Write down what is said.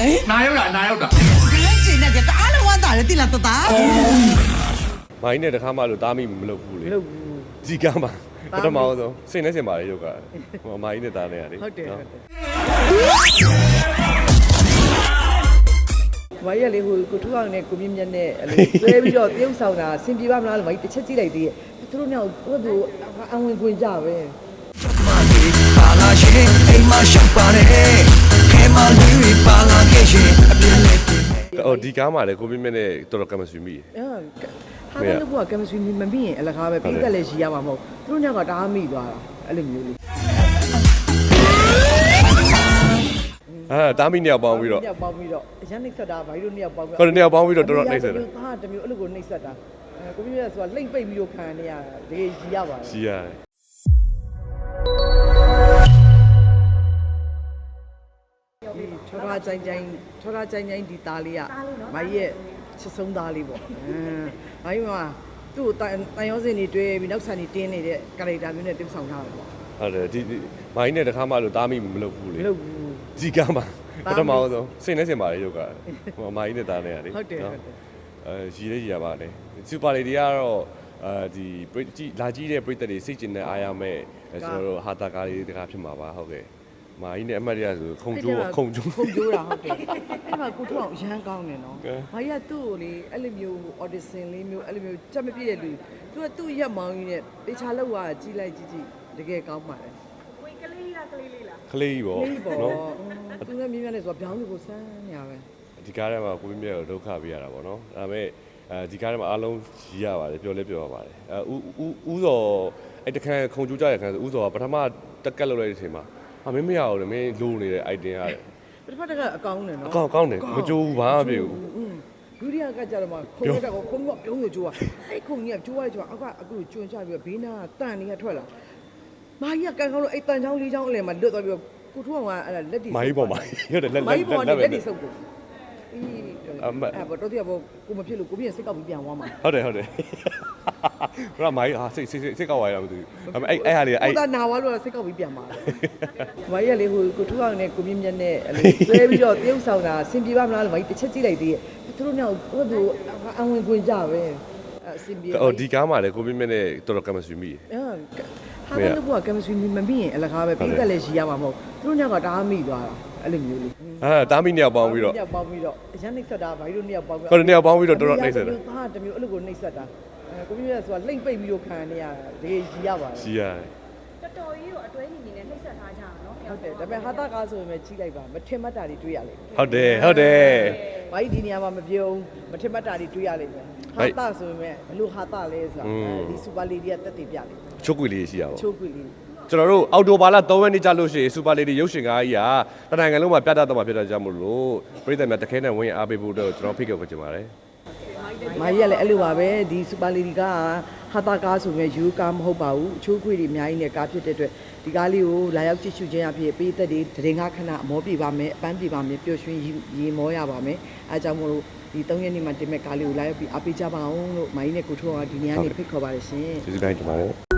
လေနာရောက်တာနာရောက်တာဒီချင်တဲ့ကတအားလုံးဝမ်းသာတယ်တိလာတတာမိုင်းနဲ့တခါမှလို့တားမိမလုပ်ဘူးလေမလုပ်ဘူးဒီကားမှာပထမဆုံးစိတ်နဲ့စင်ပါလေရုပ်ကဟိုမိုင်းနဲ့တားနေရတယ်ဟုတ်တယ်နော်ဟုတ်တယ်မကြီးကလေဟိုကိုထူအောင်နဲ့ကိုမြင့်မြတ်နဲ့အဲ့လိုဆွဲပြီးတော့တရုပ်ဆောင်တာအဆင်ပြေပါမလားလို့မကြီးတစ်ချက်ကြည့်လိုက်သေးရဲ့သူတို့မြောက်ဟိုသူအဝင်ခွင်ကြပဲပါလာရှင်အိ မ်မှာရှောက်ပါနဲ့ခဲမလေးတွေပါလာခဲ့ရှင်အပြင်းနဲ့ပြင်မဲ့ဟိုဒီကားမှာလည်းကိုပြင်းမြတ်နဲ့တော်တော်ကမဆွေမိတယ်အဲဟာတော့ကကင်မစထရီမပြီးရင်အလကားပဲပြီးသက်လည်းရှိရမှာမဟုတ်သူတို့ညကတအားမိသွားတာအဲ့လိုမျိုးလေးအာတားမိနှစ်ယောက်ပေါင်းပြီးတော့ညပေါင်းပြီးတော့အရင်နှိမ့်ဆက်တာဘာလို့နှစ်ယောက်ပေါင်းပြီးဟုတ်တယ်နှစ်ယောက်ပေါင်းပြီးတော့တော်တော်နှိမ့်ဆက်တာဟာတမျိုးအဲ့လိုကိုနှိမ့်ဆက်တာအဲကိုပြည့်ရဆိုတာလိမ့်ပိတ်ပြီးတော့ခံရတာတကယ်ကြီးရပါတယ်ရှိရတယ် ကြိုင်ကြိုင်ထောထားကြိုင်ကြိုင်ဒီသားလေးကမကြီးရဲ့ချစ်ဆုံးသားလေးပေါ့အင်းမကြီးကသူ့ကိုတန်တန်ရောစင်တွေတွဲပြီးနောက်ဆန်တွေတင်းနေတဲ့ကာရက်တာမျိုးနဲ့တင်ဆောင်ထားတယ်ပေါ့ဟုတ်တယ်ဒီဒီမိုင်းနဲ့တခါမှလို့တားမိမလုပ်ဘူးလေမလုပ်ဘူးဒီကားမှာတားပမိထမဆုံးစိတ်နဲ့စင်ပါလေရုပ်ကဟိုမိုင်းနဲ့တားနေရတယ်ဟုတ်တယ်နော်ဟုတ်တယ်အဲရည်လေးရည်ရပါတယ်စူပါလေတွေကတော့အဲဒီပရိကြည့်လာကြည့်တဲ့ပရိသတ်တွေစိတ်ကျင်တဲ့အားရမဲ့အဲကျွန်တော်တို့ဟာတာကားလေးတကားဖြစ်မှာပါဟုတ်ကဲ့ မာကြီးနဲ့အမတ်တရဆိုခုံကျိုးခုံကျိုး ခုံကျိုးတာဟုတ်တယ်အဲ့မှာကိုထောင်ရမ်းကောင်းတယ်နော်ကဲ။ဘာကြီးကသူ့ကိုလေအဲ့လိုမျိုး audition လေးမျိုးအဲ့လိုမျိုးကြက်မပြည့်တဲ့လူသူကသူ့ရက်မောင်းကြီးနဲ့တေချာလောက်သွားကြီးလိုက်ကြီးကြီးတကယ်ကောင်းပါတယ်ကလေးကြီးပေါ့။လေးပေါ့နော်။သူလည်းမြင်းမြတ်နဲ့ဆိုတော့ပြောင်းလို့ကိုစမ်းနေရပဲ ဒီကားထဲမှာကိုပြင်းပြကိုဒုက္ခပေးရတာပေါ့နော်ဒါပေမဲ့အဲဒီကားထဲမှာအားလုံးရည်ရပါတယ်ပြောလဲပြောရပါတယ်အဲဦးဦးဦးစော်အဲ့တခန်းခုံကျိုးကြရခန်းဆိုဦးစော်ကပထမတက်ကက်လောက်လိုက်တဲ့အချိန်မှာ ဟာမင်းမရဘူးလေမင်းလိုနေတဲ့ item ရတယ်တစ်ဖက်တစ်ခါအကောင်းတယ်နော်အကောင်ကောင်းတယ်မကြိုးဘူးဘာမှမဖြစ်ဘူးဒုတိယကကြတော့မှခုံရက်ကခုံကပြုံးလို့ကြိုးอ่ะအဲ့ခုံကြီးကကြိုးရကြိုးအောက်ကအခုကျွန်းချပြီးဘေးနားကတန်နေရထွက်လာမာကြီးကကန်ကောင်းလို့အဲ့တန်ချောင်းလေးချောင်းအလယ်မှာလွတ်သွားပြီးကိုထူအောင်ကအဲ့လက်တီမိုင်းပေါ်မှာဟုတ်တယ်လက်လက်လက်ပဲမိုင်းပေါ်လက်လက်လက်တီဆုပ်ကိုအေး အမတ်အဲ့တော့တရားဘောကိုမဖြစ်လို့ကိုပြည့်စိတ်ကောက်ပြီးပြန်သွားမှာဟုတ်တယ်ဟုတ်တယ်ဘရမိုင်းဟာစိတ်စိတ်စိတ်ကောက်သွားရမှာမသိဘူးအဲ့အဲ့အဲ့ဟာလေးအဲ့ ကိုသာနာဝါလို့စိတ်ကောက်ပြီးပြန်သွားတယ်။ဘာကြီးကလေဟိုကိုထူအောင်နဲ့ကိုမြင့်မြတ်နဲ့အဲ့လိုဆွဲပြီးတော့တရုပ်ဆောင်တာအဆင်ပြေပါမလားလို့ဘာကြီးတစ်ချက်ကြည့်လိုက်သေးရဲ့သူတို့မြောက်ဟိုသူအဝင်ခွင်ကြပဲအဆင်ပြေ ဟိုဒီကားမှာလည်းကိုပြင်းမြတ်နဲ့တော်တော်ကမဆွေမိတယ် ဟာတော့ကကင်မစထရီမပြီးရင်အလကားပဲပြီးသက်လည်းရှိရမှာမဟုတ်သူတို့ညကတအားမိသွားတာအဲ့လိုမျိုးလေးအာတားမိနှစ်ယောက်ပေါင်းပြီးတော့ညပေါင်းပြီးတော့အရင်နှိမ့်ဆက်တာဘာကြီးတို့နှစ်ယောက်ပေါင်းပြီးဟုတ်တယ်နှစ်ယောက်ပေါင်းပြီးတော့တော်တော်နှိမ့်ဆက်တာဟာတမျိုးအဲ့လိုကိုနှိမ့်ဆက်တာအဲကိုမြင့်မြတ်ဆိုတာလိမ့်ပိတ်ပြီးတော့ခံရတာတကယ်ကြီးရပါတယ်ရှိရတယ်တော်တော်ကြီးကိုအတွဲညီညီနဲ့နှိပ်စက်ထားကြတာနော်ဟုတ်တယ်ဒါပေမဲ့ဟာတာကားဆိုရင်ပဲကြီးလိုက်ပါမထင်မှတ်တာတွေတွေ့ရလိမ့်မယ်ဟုတ်တယ်ဟုတ်တယ်။ဘာကြီးဒီနေရာမှာမပြုံးမထင်မှတ်တာတွေတွေ့ရလိမ့်မယ်။ဟာတာဆိုရင်ဘလို့ဟာတာလဲဆိုတာအဲဒီစူပါလီဒီကတက်တည်ပြလိမ့်မယ် ချုပ်ကွေလေးရှိရပါ။ချိုးခွေလေးကျွန်တော်တို့အော်တိုဘာလ3ရက်နေ့ကြာလို့ရှိရင်စူပါလေဒီရုပ်ရှင်ကားကြီးကတနိုင်ငံလုံးမှာပြသတော့မှာဖြစ်တာကြောင့်မို့လို့ပြည်သက်များတခဲနဲ့ဝင်အားပေးဖို့တော့ကျွန်တော်ဖိတ်ခေါ်ချင်ပါတယ်။မာကြီးကလည်းအဲ့လိုပါပဲဒီစူပါလီဒီကဟာတာကားဆိုရင်ယူကားမဟုတ်ပါဘူး။ချိုးခွေတွေအများကြီးနဲ့ကားဖြစ်တဲ့အတွက်ဒီကားလေးကိုလာရောက်ကြည့်ရှုခြင်းအဖြစ်ပေးသက်တွေတရင်ကားခဏအမောပြပါမယ်အပန်းပြပါမယ်ပျော်ရွှင်ရေမောရပါမယ်။အဲကြောင့်မို့လို့ဒီ၃ရက်နေ့မှာတင်မဲ့ကားလေးကိုလာရောက်ပြီးအားပေးကြပါအောင်လို့မာကြီးနဲ့ကိုထိုးကဒီနေရာနေဖိတ်ခေါ်ပါရရှင်။ကျေးဇူးတင်ပါတယ်